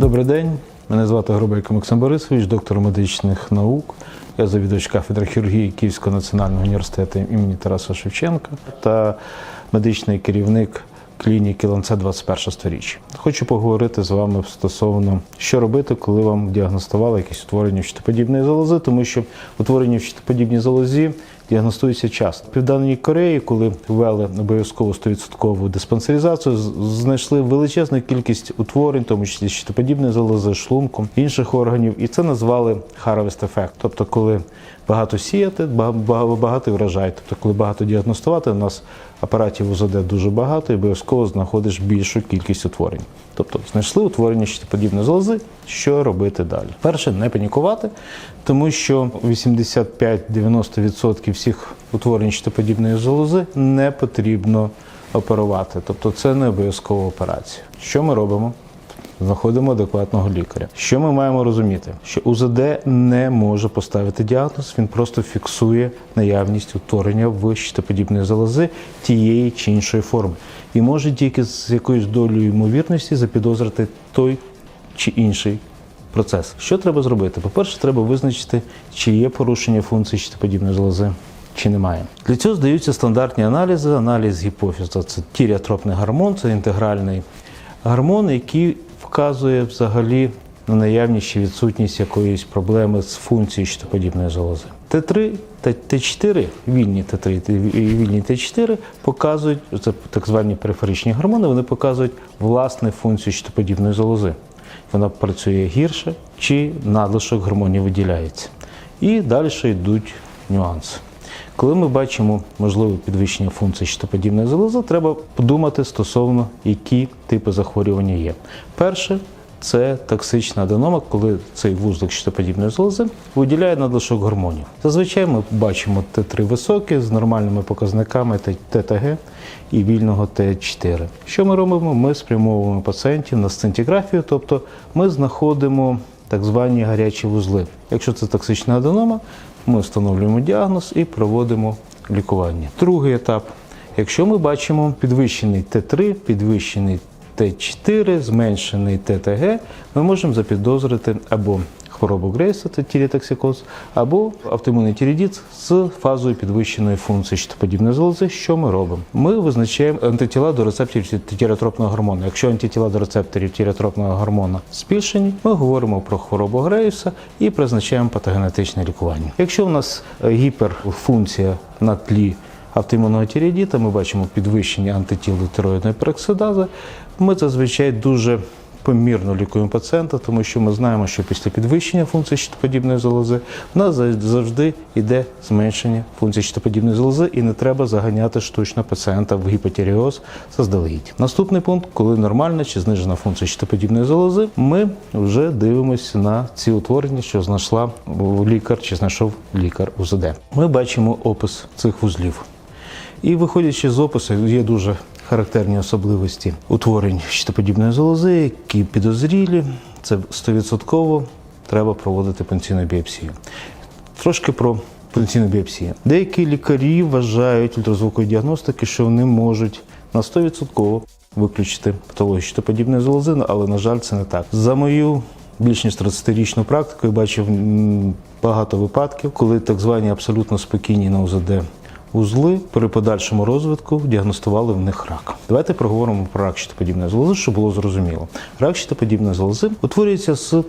Добрий день. Мене звати Грубейко Максим Борисович, доктор медичних наук. Я завідувач кафедри хірургії Київського національного університету імені Тараса Шевченка та медичний керівник клініки Ланце 21 сторіччя. Хочу поговорити з вами стосовно, що робити, коли вам діагностували якісь утворення щитоподібної залози, тому що утворення в щитоподібній залозі діагностується часто. В Південній Кореї, коли ввели обов'язково 100% диспансеризацію, знайшли величезну кількість утворень, тому числі щитоподібної залози, шлунку, інших органів, і це назвали harvest ефект. Тобто, коли багато сіяти, ба- ба- багато врожай. Тобто, коли багато діагностувати, у нас апаратів УЗД дуже багато і обов'язково знаходиш більшу кількість утворень. Тобто знайшли утворення щитоподібної залози, що робити далі? Перше, не панікувати, тому що 85-90% всіх утворень щитоподібної залози не потрібно оперувати. Тобто це не обов'язкова операція. Що ми робимо? Знаходимо адекватного лікаря. Що ми маємо розуміти? Що УЗД не може поставити діагноз, він просто фіксує наявність утворення в щитоподібної залози тієї чи іншої форми. І може тільки з якоюсь долею ймовірності запідозрити той чи інший процес. Що треба зробити? По-перше, треба визначити, чи є порушення функції щитоподібної залози. Чи немає для цього здаються стандартні аналізи. Аналіз гіпофіза це тіріатропний гормон, це інтегральний гормон, який вказує взагалі на наявність чи відсутність якоїсь проблеми з функцією щитоподібної залози. Т3 та Т4, вільні Т3 і вільні Т4 показують це так звані периферичні гормони. Вони показують власне функцію щитоподібної залози. Вона працює гірше, чи надлишок гормонів виділяється. І далі йдуть нюанси. Коли ми бачимо можливе підвищення функції щитоподібної залози, треба подумати стосовно, які типи захворювання є. Перше це токсична аденома, коли цей вузлик щитоподібної залози виділяє надлишок гормонів. Зазвичай ми бачимо Т3 високі з нормальними показниками ТТГ і вільного Т4. Що ми робимо? Ми спрямовуємо пацієнтів на сцинтиграфію, тобто ми знаходимо так звані гарячі вузли. Якщо це токсична аденома, ми встановлюємо діагноз і проводимо лікування. Другий етап. Якщо ми бачимо підвищений Т3, підвищений Т4, зменшений ТТГ, ми можемо запідозрити або хворобу Грейса, це тіріотоксикоз, або автоімунний тірідіт з фазою підвищеної функції щитоподібної залози. Що ми робимо? Ми визначаємо антитіла до рецепторів тіріотропного гормону. Якщо антитіла до рецепторів тіріотропного гормону збільшені, ми говоримо про хворобу Грейса і призначаємо патогенетичне лікування. Якщо у нас е, гіперфункція на тлі автоімунного тіріодіта, ми бачимо підвищення антитіл до тироїдної пероксидази, ми зазвичай дуже помірно лікуємо пацієнта, тому що ми знаємо, що після підвищення функції щитоподібної залози в нас завжди йде зменшення функції щитоподібної залози, і не треба заганяти штучно пацієнта в гіпотіріоз заздалегідь. Наступний пункт, коли нормальна чи знижена функція щитоподібної залози, ми вже дивимося на ці утворення, що знайшла лікар чи знайшов лікар УЗД. Ми бачимо опис цих вузлів. І виходячи з опису, є дуже характерні особливості утворень щитоподібної залози, які підозрілі. Це 100% треба проводити пенсійну біопсію. Трошки про пенсійну біопсію. Деякі лікарі вважають ультразвукової діагностики, що вони можуть на 100% виключити патологію щитоподібної залози, але, на жаль, це не так. За мою більш ніж 30-річну практику я бачив багато випадків, коли так звані абсолютно спокійні на УЗД узли при подальшому розвитку діагностували в них рак. Давайте проговоримо про рак щитоподібної залози, щоб було зрозуміло. Рак щитоподібної залози утворюється з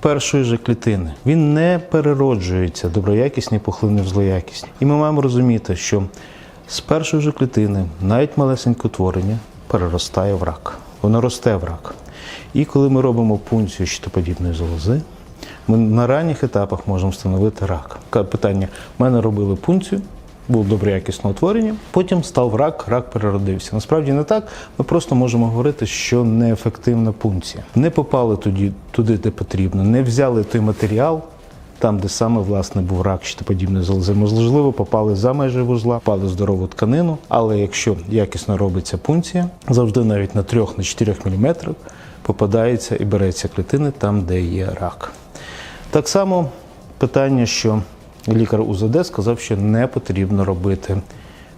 першої же клітини. Він не перероджується доброякісні пухлини в злоякісні. І ми маємо розуміти, що з першої же клітини навіть малесеньке утворення переростає в рак. Воно росте в рак. І коли ми робимо пункцію щитоподібної залози, ми на ранніх етапах можемо встановити рак. Питання: в мене робили пункцію, було доброякісне утворення, потім став рак, рак переродився. Насправді не так. Ми просто можемо говорити, що неефективна пункція. Не попали тоді туди, де потрібно, не взяли той матеріал. Там, де саме власне був рак щитоподібної залози, можливо, попали за межі вузла, попали здорову тканину. Але якщо якісно робиться пункція, завжди навіть на 3-4 мм попадається і береться клітини там, де є рак. Так само питання, що лікар УЗД сказав, що не потрібно робити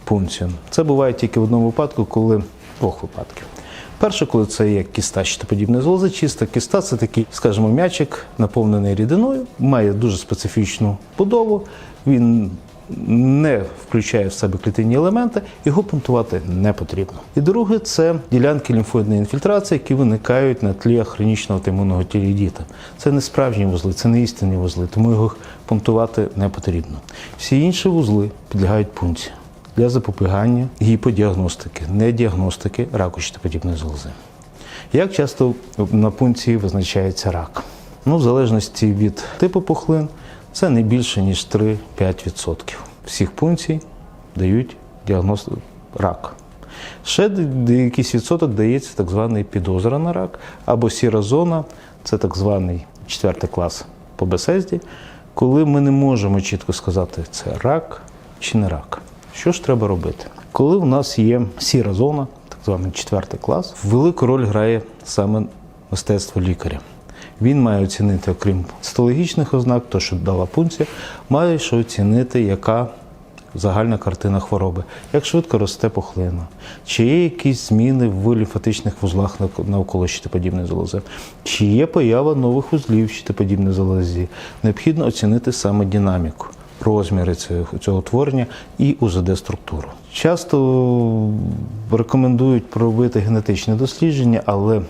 пункцію. Це буває тільки в одному випадку, коли двох випадків. Перше, коли це є кіста чи подібне злози, чиста кіста це такий, скажімо, м'ячик, наповнений рідиною, має дуже специфічну будову. Він не включає в себе клітинні елементи, його пунктувати не потрібно. І друге, це ділянки лімфоїдної інфільтрації, які виникають на тлі хронічного та імунного тілідіта. Це не справжні вузли, це не істинні вузли, тому його пунктувати не потрібно. Всі інші вузли підлягають пункції для запобігання гіподіагностики, не діагностики раку щитоподібної залози. Як часто на пункції визначається рак? Ну, в залежності від типу пухлин, це не більше ніж 3-5% всіх пункцій дають діагноз рак. Ще якийсь відсоток дається так званий підозра на рак, або сіра зона, це так званий четвертий клас по бесезді, коли ми не можемо чітко сказати, це рак чи не рак. Що ж треба робити? Коли в нас є сіра зона, так званий четвертий клас, велику роль грає саме мистецтво лікаря. Він має оцінити, окрім цитологічних ознак, то, що дала пункція, має ще оцінити, яка загальна картина хвороби, як швидко росте пухлина, чи є якісь зміни в лімфатичних вузлах нав- навколо щитоподібної залози, чи є поява нових вузлів в щитоподібній залозі. Необхідно оцінити саме динаміку. Розміри цього, утворення і УЗД-структуру. Часто рекомендують проробити генетичне дослідження, але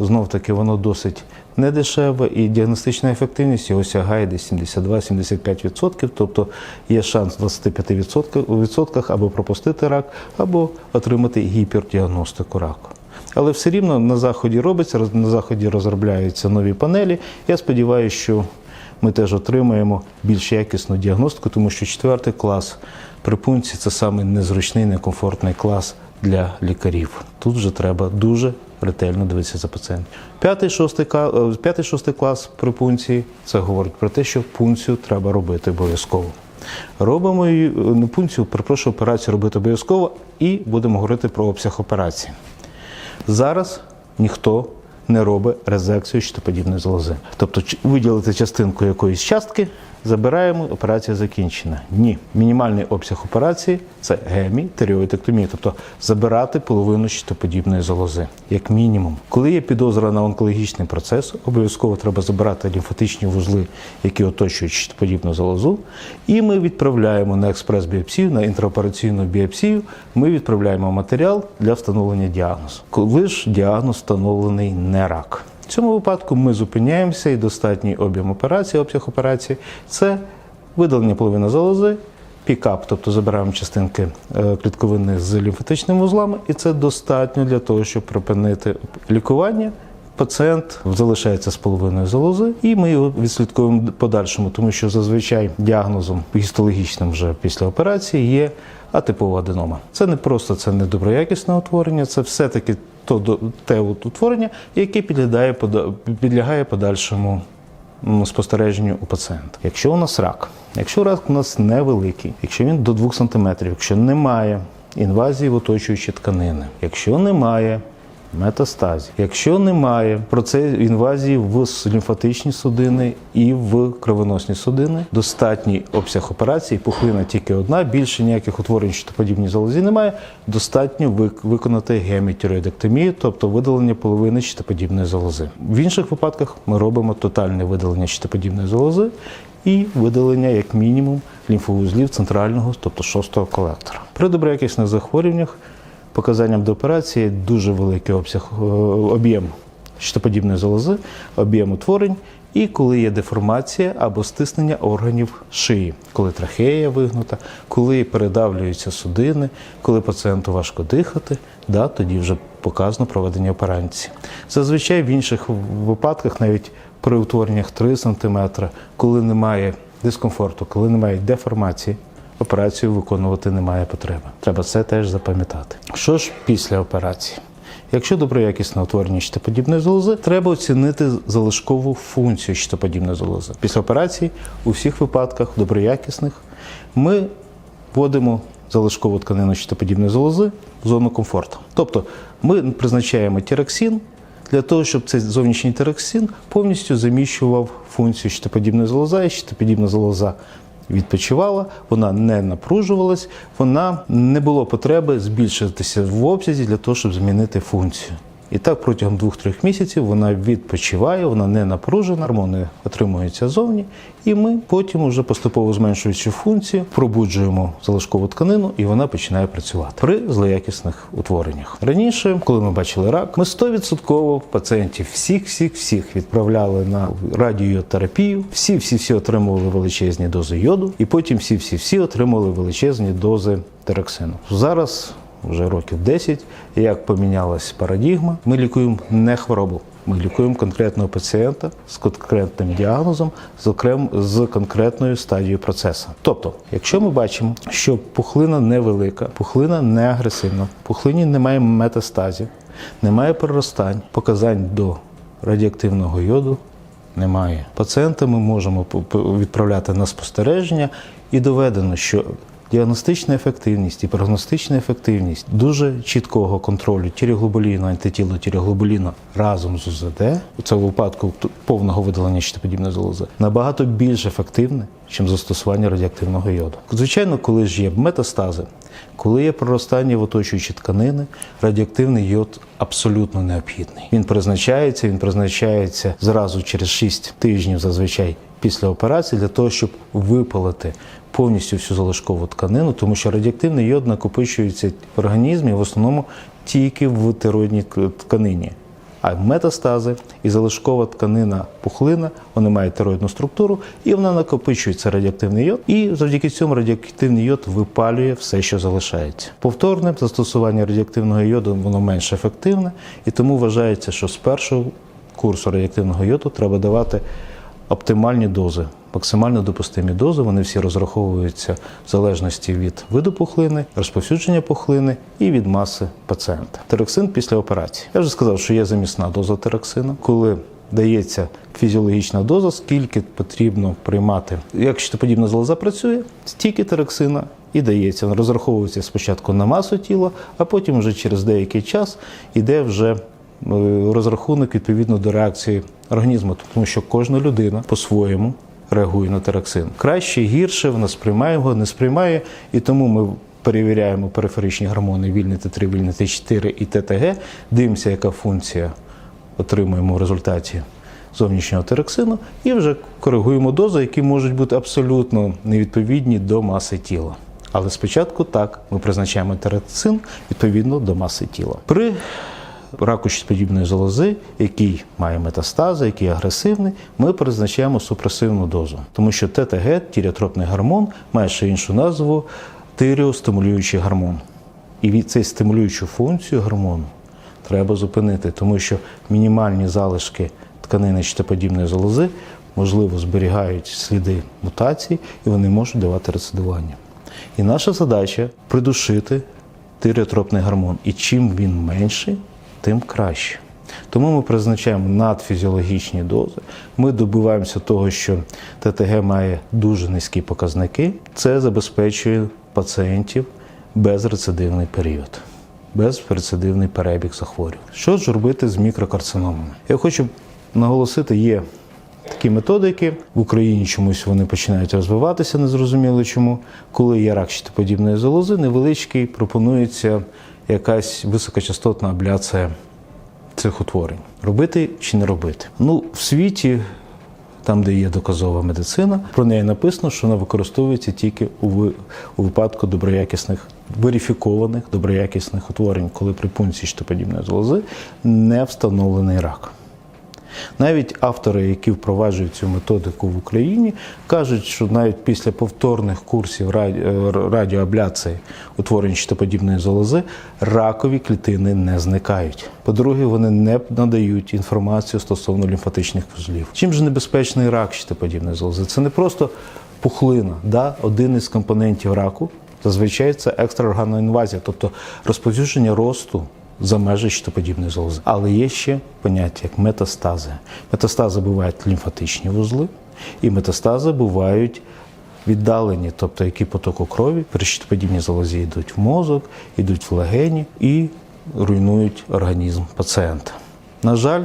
знов таки воно досить недешеве і діагностична ефективність його сягає десь 72-75%, тобто є шанс в 25% відсотках або пропустити рак, або отримати гіпердіагностику раку. Але все рівно на заході робиться, на заході розробляються нові панелі. Я сподіваюся, що ми теж отримаємо більш якісну діагностику, тому що четвертий клас при пункції це саме незручний, некомфортний клас для лікарів. Тут вже треба дуже ретельно дивитися за пацієнтом. П'ятий, шостий, е, п'ятий, клас при пункції це говорить про те, що пункцію треба робити обов'язково. Робимо її, е, не пункцію, перепрошую, операцію робити обов'язково і будемо говорити про обсяг операції. Зараз ніхто не робить резекцію щитоподібної залози. Тобто виділити частинку якоїсь частки, забираємо, операція закінчена. Ні, мінімальний обсяг операції це гемітеріоїдектомія, тобто забирати половину щитоподібної залози, як мінімум. Коли є підозра на онкологічний процес, обов'язково треба забирати лімфатичні вузли, які оточують щитоподібну залозу, і ми відправляємо на експрес-біопсію, на інтраопераційну біопсію. Ми відправляємо матеріал для встановлення діагнозу. Коли ж діагноз встановлений не рак. В цьому випадку ми зупиняємося і достатній об'єм операції, обсяг операції це видалення половини залози, пікап, тобто забираємо частинки е, клітковини з лімфатичними вузлами, і це достатньо для того, щоб припинити лікування. Пацієнт залишається з половиною залози, і ми його відслідковуємо подальшому, тому що зазвичай діагнозом гістологічним вже після операції є атипова аденома. Це не просто це не доброякісне утворення, це все-таки то те утворення, яке підлягає підлягає подальшому спостереженню у пацієнта. Якщо у нас рак, якщо рак у нас невеликий, якщо він до 2 см, якщо немає інвазії в оточуючі тканини, якщо немає метастазів, якщо немає процесу інвазії в лімфатичні судини і в кровоносні судини, достатній обсяг операції, пухлина тільки одна, більше ніяких утворень щитоподібній залозі немає. Достатньо вик- виконати гемітіроїдектомію, тобто видалення половини щитоподібної залози. В інших випадках ми робимо тотальне видалення щитоподібної залози і видалення як мінімум лімфовузлів центрального, тобто шостого колектора. При доброякісних захворюваннях показанням до операції дуже великий обсяг е, об'єм щитоподібної залози, об'єм утворень. І коли є деформація або стиснення органів шиї, коли трахея вигнута, коли передавлюються судини, коли пацієнту важко дихати, да, тоді вже показано проведення операції. Зазвичай в інших випадках, навіть при утвореннях 3 см, коли немає дискомфорту, коли немає деформації, операцію виконувати немає потреби. Треба це теж запам'ятати. Що ж після операції? Якщо доброякісне утворення щитоподібної залози, треба оцінити залишкову функцію щитоподібної залози. Після операції у всіх випадках доброякісних ми вводимо залишкову тканину щитоподібної залози в зону комфорту. Тобто ми призначаємо тіроксин для того, щоб цей зовнішній тироксин повністю заміщував функцію щитоподібної залоза, і щитоподібна залоза відпочивала, вона не напружувалась, вона не було потреби збільшитися в обсязі для того, щоб змінити функцію. І так протягом 2-3 місяців вона відпочиває, вона не напружена, гормони отримуються зовні, і ми потім, уже поступово зменшуючи функцію, пробуджуємо залишкову тканину, і вона починає працювати при злоякісних утвореннях. Раніше, коли ми бачили рак, ми 100% пацієнтів всіх, всіх, всіх відправляли на радіотерапію. Всі, всі, всі отримували величезні дози йоду, і потім всі, всі, всі отримували величезні дози тероксину. Зараз вже років 10, як помінялась парадігма, ми лікуємо не хворобу. Ми лікуємо конкретного пацієнта з конкретним діагнозом, з з конкретною стадією процесу. Тобто, якщо ми бачимо, що пухлина невелика, пухлина не агресивна, пухлині немає метастазів, немає переростань, показань до радіоактивного йоду немає. Пацієнта ми можемо відправляти на спостереження, і доведено, що діагностична ефективність і прогностична ефективність дуже чіткого контролю тіріоглобуліну, антитілу тіріоглобуліну разом з УЗД, це у випадку повного видалення щитоподібної залози, набагато більш ефективне, ніж застосування радіоактивного йоду. Звичайно, коли ж є метастази, коли є проростання в оточуючі тканини, радіоактивний йод абсолютно необхідний. Він призначається, він призначається зразу через 6 тижнів зазвичай після операції для того, щоб випалити повністю всю залишкову тканину, тому що радіоактивний йод накопичується в організмі в основному тільки в тироїдній тканині. А метастази і залишкова тканина пухлина, вони мають тероїдну структуру, і вона накопичується радіоактивний йод, і завдяки цьому радіоактивний йод випалює все, що залишається. Повторне застосування радіоактивного йоду воно менш ефективне, і тому вважається, що з першого курсу радіоактивного йоду треба давати оптимальні дози. Максимально допустимі дози, вони всі розраховуються в залежності від виду пухлини, розповсюдження пухлини і від маси пацієнта. Тероксин після операції. Я вже сказав, що є замісна доза тероксину, коли дається фізіологічна доза, скільки потрібно приймати. Як щитоподібна залоза працює, стільки тероксина і дається. Розраховується спочатку на масу тіла, а потім вже через деякий час іде вже розрахунок відповідно до реакції організму, тому що кожна людина по-своєму реагує на тероксин. Краще, гірше, вона сприймає його, не сприймає, і тому ми. Перевіряємо периферичні гормони вільний Т3, вільний Т4 і ТТГ, дивимося, яка функція отримуємо в результаті зовнішнього тероксину, і вже коригуємо дози, які можуть бути абсолютно невідповідні до маси тіла. Але спочатку так, ми призначаємо тероксин відповідно до маси тіла. При раку щитоподібної залози, який має метастази, який агресивний, ми призначаємо супресивну дозу, тому що ТТГ, тіріотропний гормон, має ще іншу назву тиріостимулюючий гормон. І від цей стимулюючу функцію гормону треба зупинити, тому що мінімальні залишки тканини щитоподібної залози можливо зберігають сліди мутацій і вони можуть давати рецидування. І наша задача придушити тиріотропний гормон. І чим він менший, тим краще. Тому ми призначаємо надфізіологічні дози. Ми добиваємося того, що ТТГ має дуже низькі показники. Це забезпечує пацієнтів безрецидивний період, безрецидивний перебіг захворювань. Що ж робити з мікрокарциномами? Я хочу наголосити, є такі методики. В Україні чомусь вони починають розвиватися, незрозуміло чому. Коли є рак щитоподібної залози, невеличкий, пропонується якась високочастотна абляція цих утворень. Робити чи не робити? Ну, в світі, там, де є доказова медицина, про неї написано, що вона використовується тільки у, ви- у випадку доброякісних, верифікованих доброякісних утворень, коли при пункції щитоподібної залози не встановлений рак. Навіть автори, які впроваджують цю методику в Україні, кажуть, що навіть після повторних курсів е, радіоабляції утворення щитоподібної залози ракові клітини не зникають. По-друге, вони не надають інформацію стосовно лімфатичних вузлів. Чим же небезпечний рак щитоподібної залози? Це не просто пухлина, да? один із компонентів раку. Зазвичай це екстраорганна тобто розповсюдження росту за межі щитоподібної залози. Але є ще поняття як метастази. Метастази бувають лімфатичні вузли, і метастази бувають віддалені, тобто які потоку крові при щитоподібній залозі йдуть в мозок, йдуть в легені і руйнують організм пацієнта. На жаль,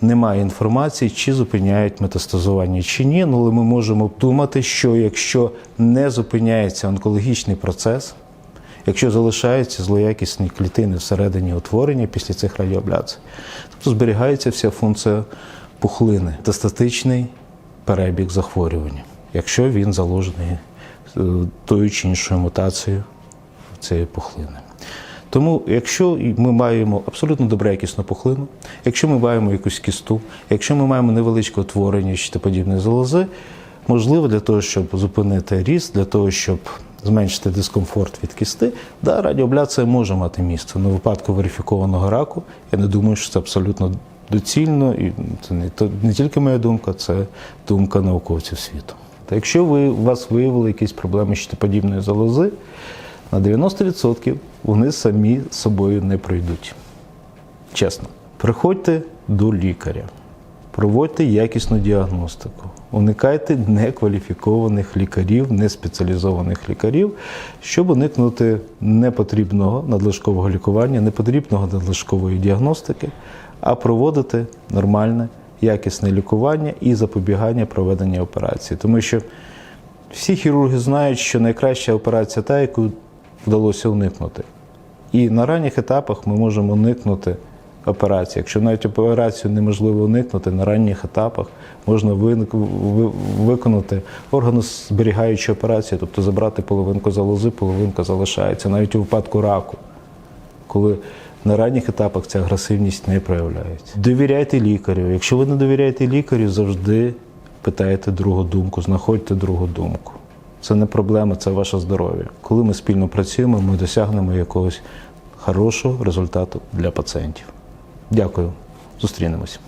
немає інформації, чи зупиняють метастазування чи ні. Ну, але ми можемо думати, що якщо не зупиняється онкологічний процес, якщо залишаються злоякісні клітини всередині утворення після цих радіоабляцій, тобто зберігається вся функція пухлини та статичний перебіг захворювання, якщо він заложений е, тою чи іншою мутацією цієї пухлини. Тому, якщо ми маємо абсолютно доброякісну пухлину, якщо ми маємо якусь кісту, якщо ми маємо невеличке утворення щитоподібної залози, можливо, для того, щоб зупинити ріст, для того, щоб зменшити дискомфорт від кісти, да, радіоабляція може мати місце. На випадку верифікованого раку, я не думаю, що це абсолютно доцільно, і це не, то не тільки моя думка, це думка науковців світу. Та якщо ви, у вас виявили якісь проблеми щитоподібної залози, на 90% вони самі собою не пройдуть. Чесно. Приходьте до лікаря, проводьте якісну діагностику, уникайте некваліфікованих лікарів, неспеціалізованих лікарів, щоб уникнути непотрібного надлишкового лікування, непотрібного надлишкової діагностики, а проводити нормальне, якісне лікування і запобігання проведення операції. Тому що всі хірурги знають, що найкраща операція та, яку вдалося уникнути. І на ранніх етапах ми можемо уникнути операції. Якщо навіть операцію неможливо уникнути, на ранніх етапах можна ви- виконати органозберігаючу операцію, тобто забрати половинку залози, половинка залишається, навіть у випадку раку, коли на ранніх етапах ця агресивність не проявляється. Довіряйте лікарю. Якщо ви не довіряєте лікарю, завжди питайте другу думку, знаходьте другу думку. Це не проблема, це ваше здоров'я. Коли ми спільно працюємо, ми досягнемо якогось хорошого результату для пацієнтів. Дякую. Зустрінемось.